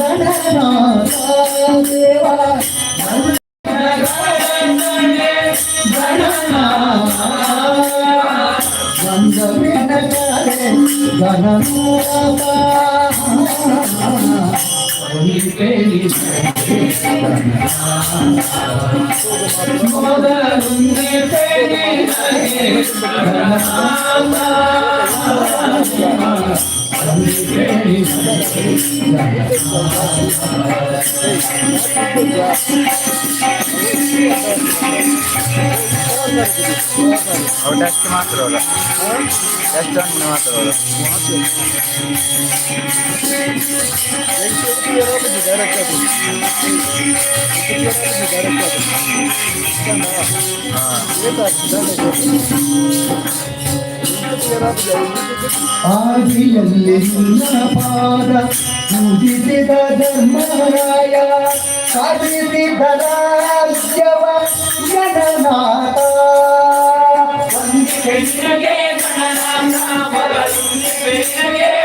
మొదలు ಅವ್ರು ಅಷ್ಟು ಮಾತ್ರ ಅವರ ಎಷ್ಟು ಮಾತ್ರ ಅವರ ಹಾಂ ಆದಿಯಲ್ಲಿ ನಿನ್ನ ಪಾದ ಪೂಜಿಸಿದ ಧರ್ಮರಾಯ ಸಾಧಿಸಿದ ರಾಜ್ಯವ ಜಗನ್ನಾಥ ನಿನಗೆ ಗಣನಾಥ ಬರಲು ನಿನಗೆ ಗಣನಾಥ